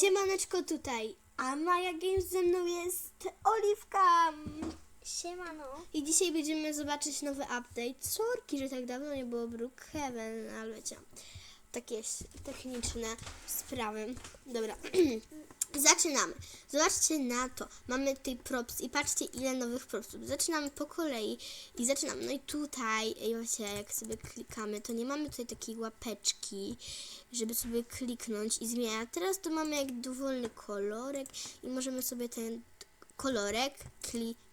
Siemaneczko tutaj, a Maja Games ze mną jest Oliwka. Siemano. I dzisiaj będziemy zobaczyć nowy update. Sorki, że tak dawno nie było Brookhaven, ale wiecie, takie techniczne sprawy. Dobra, zaczynamy. Zobaczcie na to. Mamy tutaj props i patrzcie ile nowych propsów. Zaczynamy po kolei i zaczynamy. No i tutaj, wiecie, jak sobie klikamy, to nie mamy tutaj takiej łapeczki, żeby sobie kliknąć i zmieniać. Teraz to mamy jak dowolny kolorek i możemy sobie ten kolorek kliknąć.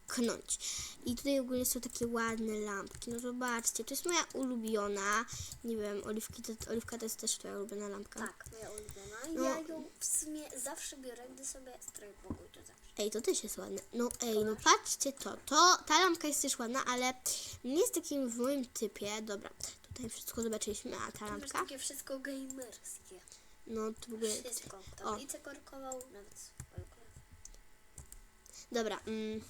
I tutaj ogólnie są takie ładne lampki. No zobaczcie, to jest moja ulubiona. Nie wiem, Oliwki to, Oliwka to jest też twoja ulubiona lampka. Tak, moja ulubiona. No. Ja ją w sumie zawsze biorę, gdy sobie stroję pokój, to zawsze. Ej, to też jest ładne. No ej, no patrzcie to. to. Ta lampka jest też ładna, ale nie jest takim w moim typie. Dobra, tutaj wszystko zobaczyliśmy, a ta To lampka? takie wszystko gamerskie. No to w ogóle... Wszystko. Tablicę korkową, nawet. Dobra. Mm.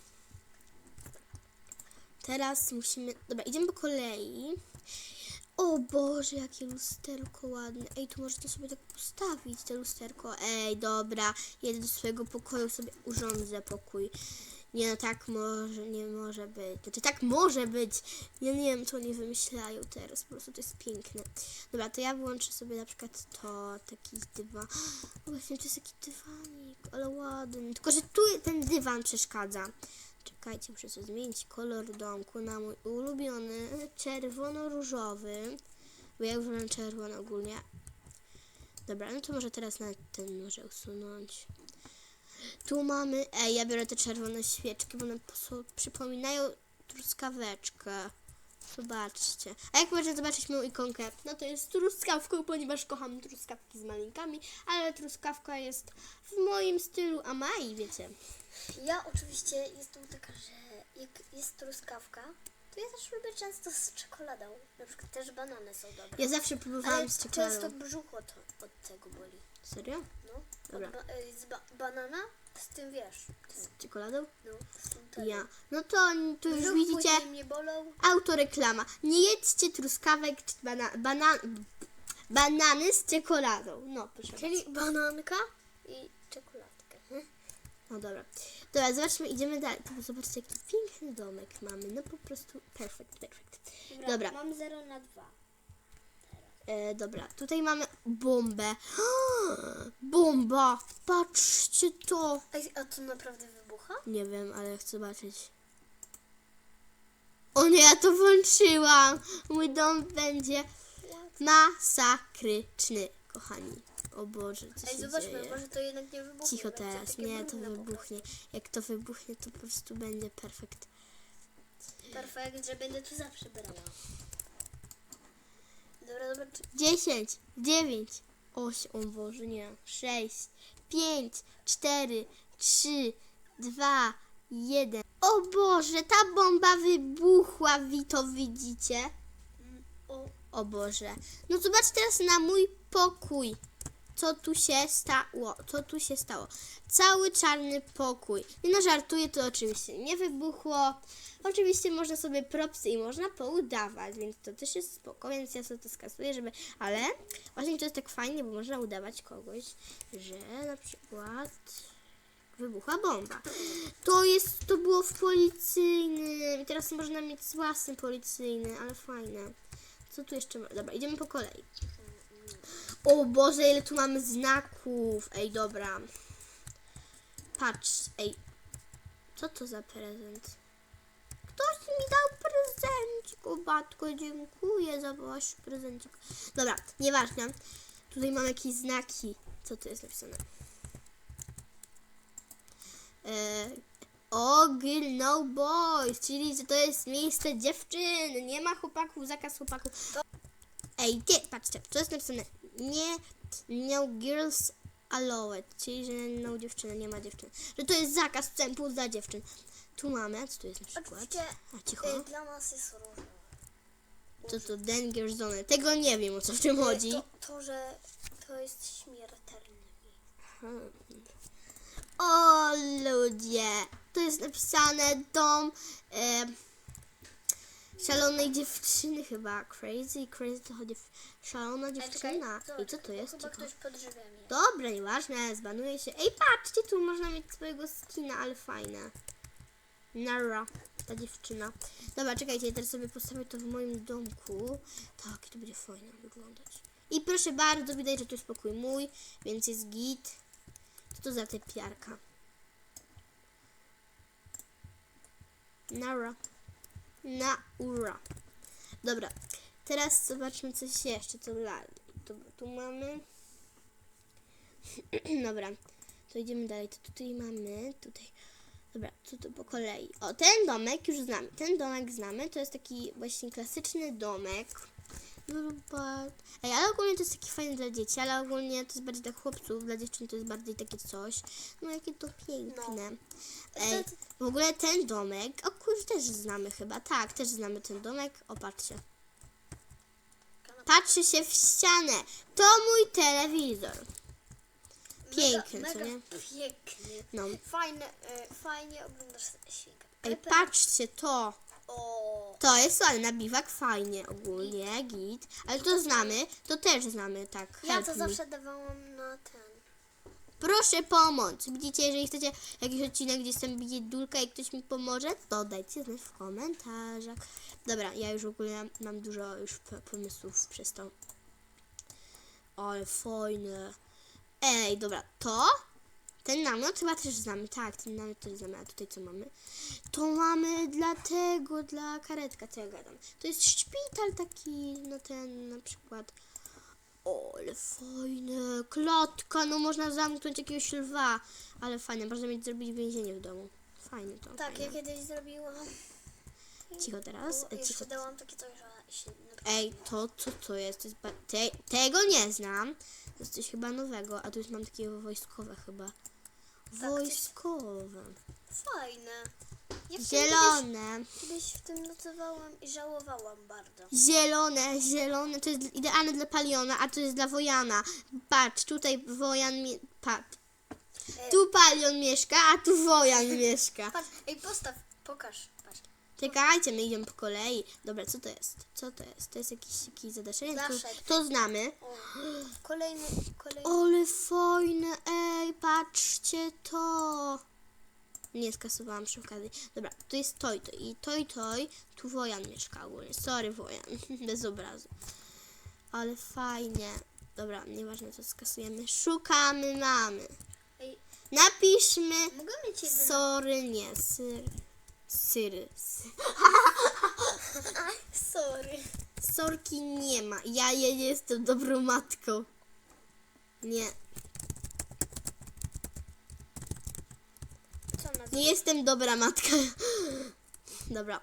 Teraz musimy. Dobra, idziemy po kolei. O Boże, jakie lusterko ładne. Ej, tu możecie sobie tak postawić te lusterko. Ej, dobra. Jedę do swojego pokoju, sobie urządzę pokój. Nie no, tak może, nie może być. Znaczy, tak może być. Ja nie wiem, co oni wymyślają teraz. Po prostu to jest piękne. Dobra, to ja wyłączę sobie na przykład to, taki dywan. O, Właśnie, to jest taki dywanik, ale ładny. Tylko, że tu ten dywan przeszkadza. Czekajcie, muszę sobie zmienić kolor domku na mój ulubiony czerwono-różowy. Bo ja używam czerwony ogólnie. Dobra, no to może teraz na ten może usunąć. Tu mamy, ej, ja biorę te czerwone świeczki, bo po- przypominają truskaweczkę. Zobaczcie. A jak możecie zobaczyć moją ikonkę, no to jest truskawką, ponieważ kocham truskawki z malinkami, ale truskawka jest w moim stylu Amai, wiecie. Ja oczywiście jestem taka, że jak jest truskawka, to ja też lubię często z czekoladą. Na przykład też banany są dobre. Ja zawsze próbowałam Ale z często czekoladą. brzucho to, od tego boli. Serio? No. Dobra. Ba- y, z ba- banana z tym wiesz. Tym, Z czekoladą? no, z tym. Ja. No to tu już Brzuch widzicie mnie bolą. autoreklama. Nie jedzcie truskawek czy bana, bana, banany z czekoladą. No, proszę. Czyli bananka i. No dobra. Dobra, zobaczmy, idziemy dalej. Zobaczcie, jaki piękny domek mamy. No po prostu perfekt, perfekt. Dobra. Mam 0 na 2. E, dobra, tutaj mamy bombę. Bomba! Patrzcie to! Ej, a to naprawdę wybucha? Nie wiem, ale chcę zobaczyć. O nie, ja to włączyłam! Mój dom będzie masakryczny, kochani. O Boże, co Ej, się zobaczmy, dzieje? może to jednak nie wybuchnie. Cicho będzie teraz, takie nie, to brudne po wybuchnie. Jak to wybuchnie, to po prostu będzie perfekt. prostu. Perfekt, że będę tu zawsze brała. Dobra, zobacz. 10, 9, 8, o Boże, nie, 6, 5, 4, 3, 2, 1. O Boże, ta bomba wybuchła, wy to widzicie? O, O Boże. No zobacz teraz na mój pokój. Co tu się stało? Co tu się stało? Cały czarny pokój. Nie no żartuję, to oczywiście nie wybuchło. Oczywiście można sobie propsy i można poudawać, więc to też jest spoko, więc ja sobie to skasuję, żeby... Ale właśnie to jest tak fajnie, bo można udawać kogoś, że na przykład wybuchła bomba. To jest, to było w policyjnym i teraz można mieć własny policyjny, ale fajne. Co tu jeszcze ma? Dobra, idziemy po kolei. O Boże, ile tu mamy znaków. Ej, dobra. Patrz, ej. Co to za prezent? Ktoś mi dał prezencik. Batko, dziękuję za wasz prezencik. Dobra, nieważne. Tutaj mam jakieś znaki. Co tu jest napisane? E, o, no boys, czyli że to jest miejsce dziewczyn. Nie ma chłopaków, zakaz chłopaków. Ej, gdzie? Patrzcie, to jest napisane nie, no girls allowed, czyli że no dziewczyny, nie ma dziewczyn. Że to jest zakaz wstępu dla dziewczyn. Tu mamy, co tu jest na przykład? oczywiście A cicho. y, dla nas jest różne. Co to danger zone? Tego nie wiem o co w tym Y, chodzi. To, to, że to jest śmiertelny. Hmm. O ludzie, to jest napisane dom. E, szalonej dziewczyny chyba. Crazy, crazy to chodzi. w- Szalona dziewczyna. I co to jest? Chyba Cicho. ktoś pod jest. Dobra, nieważne, zbanuje się. Ej, patrzcie, tu można mieć swojego skina, ale fajne. Nara, ta dziewczyna. Dobra, czekajcie, teraz sobie postawię to w moim domku. Tak, to będzie fajnie wyglądać. I proszę bardzo, widać, że tu jest pokój mój, więc jest git. Co to za typiarka? Nara. Naura. Dobra, teraz zobaczmy coś jeszcze, co dalej. Tu, tu mamy... Dobra, to idziemy dalej. To tutaj mamy, tutaj. Dobra, tu, tu po kolei. O, ten domek już znamy. Ten domek znamy. To jest taki właśnie klasyczny domek. Zobacz. Ej, ale ogólnie to jest taki fajny dla dzieci, ale ogólnie to jest bardziej dla chłopców, dla dziewczyn to jest bardziej takie coś. No jakie to piękne. Ej, w ogóle ten domek, o kurczę, też znamy chyba. Tak, też znamy ten domek. O, patrzcie. Patrzy się w ścianę. To mój telewizor. Piękny, mega, co mega nie? piękny. No. Fajne, e, fajnie oglądasz świnkę. Ej, Pepe. patrzcie to. O, To jest ładne, na biwak fajnie ogólnie, git. Ale to znamy, to też znamy, tak. ja help to me. zawsze dawałam na ten. Proszę pomoc. Widzicie, jeżeli chcecie jakiś odcinek, gdzie jestem biedulka i ktoś mi pomoże, to dajcie znać w komentarzach. Dobra, ja już ogólnie mam dużo już p- pomysłów przez to. Ale fajne. Ej, dobra, to? Ten namiot chyba też znamy, tak, ten namiot też znamy, a tutaj co mamy? To mamy dla tego, dla karetka, co ja gadam. To jest szpital taki, no ten na przykład. O, ale fajne. Klatka, no można zamknąć jakiegoś lwa. Ale fajne, można mieć zrobić więzienie w domu. Fajne to. Tak, fajne. ja kiedyś zrobiłam. Cicho teraz, cicho. dałam takie coś, że się. Ej, to co to jest? To jest ba- te, tego nie znam. To jest coś chyba nowego, a tu już mam takie wojskowe chyba. Coś- Wojskowe. Fajne. Ja Zielone. Kiedyś, kiedyś w tym nocowałam i żałowałam bardzo. Zielone, zielone. To jest idealne dla Paliona, a to jest dla Wojana. Patrz, tutaj Wojan... Mie- pa, E, tu Palion mieszka, a tu Wojan mieszka. Patrz, ej, postaw, pokaż. Czekajcie, my idziemy po kolei. Dobra, co to jest? Co to jest? To jest jakieś, jakieś zadaszenie? To, to znamy. O, kolejny, kolejny. Ale fajne, ej, patrzcie to. Nie skasowałam przy okazji. Dobra, to jest toj, toj i toj, toj. Tu Wojan mieszka ogólnie. Sorry, Wojan, bez obrazu. Ale fajnie. Dobra, nieważne co skasujemy. Szukamy mamy. Ej, Napiszmy mogę mieć jeden... Sorry, nie, syr. Syry. Sy- Sorry. Sorki nie ma. Ja, ja nie jestem dobrą matką. Nie, nie jestem dobra matka. Dobra.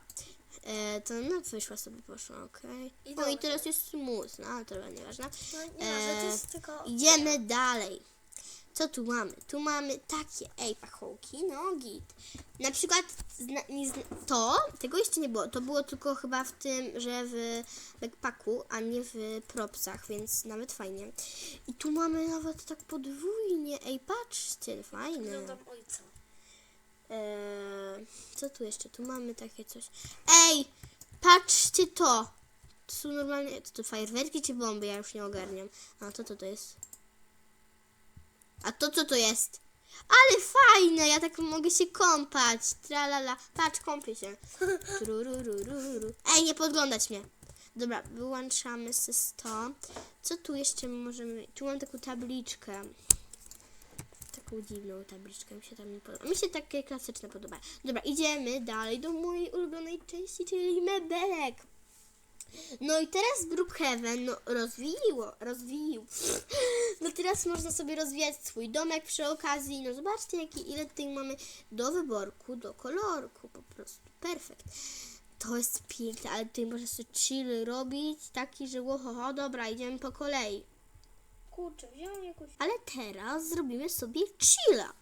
E, to no wyszła sobie, poszła, okej. I O i dobrze. teraz jest smutna, ale to chyba nieważne. No, nie ma, że to E, jest tylko... Idziemy dalej. Co tu mamy? Tu mamy takie, ej, pachołki, no git. Na przykład zna, zna, to, tego jeszcze nie było. To było tylko chyba w tym, że w backpacku, a nie w propsach, więc nawet fajnie. I tu mamy nawet tak podwójnie, ej, patrzcie, fajne. Wyglądam ojca. Eee, co tu jeszcze? Tu mamy takie coś. Ej, patrzcie to. To są normalnie, to, to fajerwerki czy bomby? Ja już nie ogarniam. A to co to jest? A to co to jest? Ale fajne, ja tak mogę się kąpać. Tralala. Patrz, kąpię się. Ej, nie podglądać mnie. Dobra, wyłączamy se to. Co tu jeszcze możemy... Tu mam taką tabliczkę taką dziwną tabliczkę, mi się tam nie podoba. Mi się takie klasyczne podoba. Dobra, idziemy dalej do mojej ulubionej części, czyli mebelek. No i teraz Brookhaven no, rozwijiło, rozwijił. No teraz można sobie rozwijać swój domek przy okazji. No zobaczcie, jaki, ile tutaj mamy do wyborku, do kolorku, po prostu. Perfekt. To jest piękne, ale tutaj można sobie chill robić, taki, że łohoho, dobra, idziemy po kolei. Kurczę, wziąłem jakąś... Ale teraz zrobimy sobie chilla.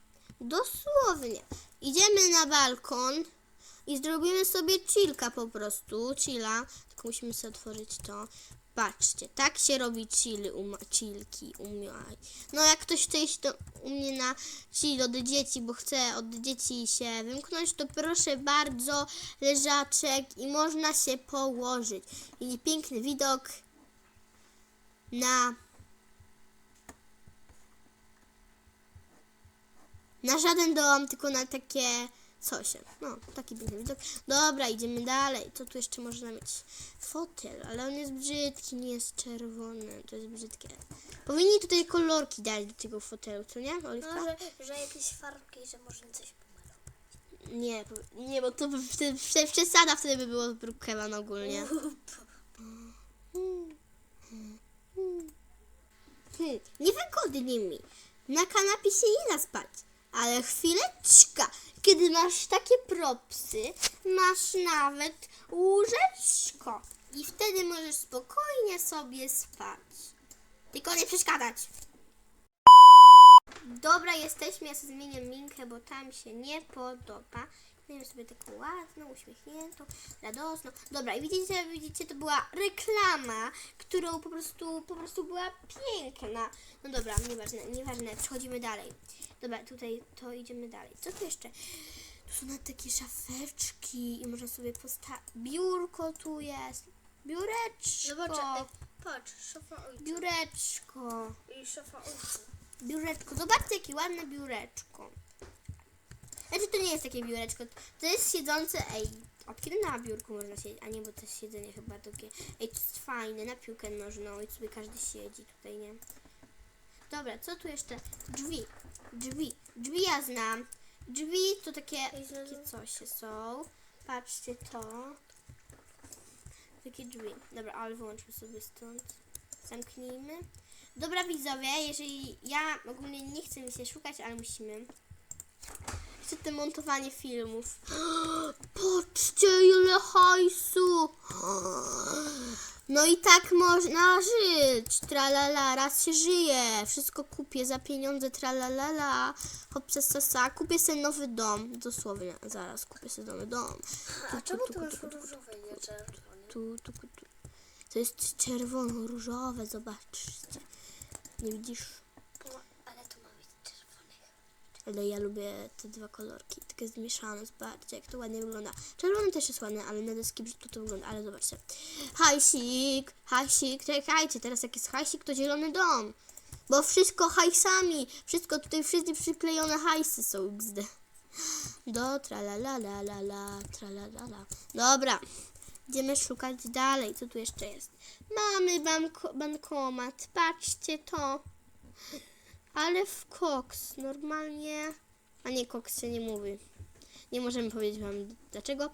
Dosłownie. Idziemy na balkon i zrobimy sobie chillka po prostu. Chilla. Tylko musimy sobie otworzyć to. Patrzcie, tak się robi chili, uma, chilki, umiaj. No jak ktoś chce iść do, u mnie na chill od dzieci, bo chce od dzieci się wymknąć, to proszę bardzo, leżaczek i można się położyć. I piękny widok na na żaden dom, tylko na takie coś. No, taki piękny widok. Dobra, idziemy dalej. Co tu jeszcze można mieć? Fotel, ale on jest brzydki, nie jest czerwony. To jest brzydkie. Powinni tutaj kolorki dać do tego fotelu, co nie, Oliwka? No, że, że jakieś farbki, że można coś pomalować. Nie, nie, bo to by wtedy, wtedy przesada wtedy by było z Brookhaven ogólnie. Hmm, niewygodnie mi. Na kanapie się nie da spać. Ale chwileczka, kiedy masz takie propsy, masz nawet łóżeczko. I wtedy możesz spokojnie sobie spać. Tylko nie przeszkadzać. Dobra, jesteśmy, ja sobie zmienię minkę, bo tam się nie podoba. Zmienię sobie taką ładną, uśmiechniętą, radosną. Dobra, i widzicie, widzicie, to była reklama, którą po prostu, po prostu była piękna. No dobra, nieważne, nieważne, przechodzimy dalej. Dobra, tutaj to idziemy dalej. Co tu jeszcze? Tu są nawet takie szafeczki i można sobie postawić. Biurko tu jest. Biureczko. Zobacz, e, patrz, szafa ojca. Biureczko. I szafa ojca. Biureczko. Zobaczcie, jakie ładne biureczko. Znaczy, to nie jest takie biureczko. To jest siedzące. Ej, od kiedy na biurku można siedzieć? A nie, bo to jest siedzenie chyba takie. Ej, to jest fajne. Na piłkę nożną i sobie każdy siedzi tutaj, nie? Dobra, co tu jeszcze? Drzwi. Drzwi. Drzwi ja znam. Drzwi to takie, takie coś są. Patrzcie to. Takie drzwi. Dobra, ale wyłączmy sobie stąd. Zamknijmy. Dobra widzowie, jeżeli ja ogólnie nie chcę mi się szukać, ale musimy. Chcę te montowanie filmów. Patrzcie ile hajsu! No i tak można żyć. Tralala, raz się żyje. Wszystko kupię za pieniądze. Tralalala. Hop, sa, sa, sa. Kupię sobie nowy dom. Dosłownie. Zaraz kupię sobie nowy dom. A czemu tu, masz różowe, nie czerwone? tu, tu, tu, tu. To jest czerwono-różowe, zobaczcie. Nie widzisz? No, ale to ma być czerwone. Ale ja lubię te dwa kolorki, takie zmieszane, zobaczcie jak to ładnie wygląda. Czerwony też jest ładny, ale na deski brzydko to wygląda, ale zobaczcie. Hajsik, hajsik, czekajcie, teraz jak jest hajsik, to zielony dom. Bo wszystko hajsami, wszystko tutaj, wszystkie przyklejone hajsy są XD. Do tralalalala, tralalala. Dobra, idziemy szukać dalej, co tu jeszcze jest. Mamy banko, bankomat, patrzcie to. Ale w koks normalnie. A nie, koks się nie mówi. Nie możemy powiedzieć wam dlaczego.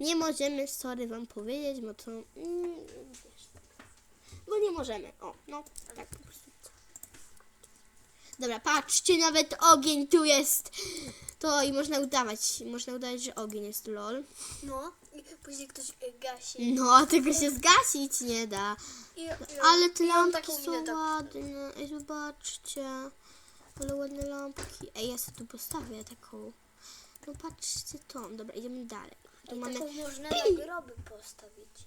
Nie możemy, sorry wam powiedzieć, bo to. Mm, wiesz, bo nie możemy. O, no, tak po prostu. Dobra, patrzcie, nawet ogień tu jest. To i można udawać. Można udawać, że ogień jest lol. No, i później ktoś e, gasi. No, a tego się zgasić nie da. I, i, Ale te i on lampki taką są tak- ładne. Ej, zobaczcie. Ale ładne lampki. Ej, ja sobie tu postawię taką. No patrzcie to. Dobra, idziemy dalej. Tu I mamy... taką można na groby postawić.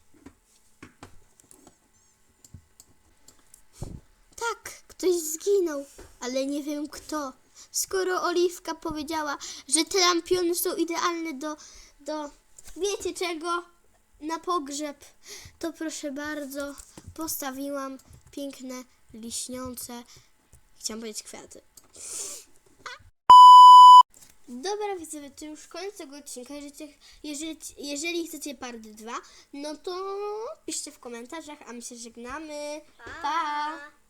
Tak, ktoś zginął, ale nie wiem kto. Skoro Oliwka powiedziała, że te lampiony są idealne do, do wiecie czego? Na pogrzeb, to proszę bardzo, postawiłam piękne, liśniące, chciałam powiedzieć kwiaty. Dobra widzowie, to już koniec tego odcinka. Jeżeli, jeżeli, jeżeli chcecie part 2, no to piszcie w komentarzach, a my się żegnamy. Pa!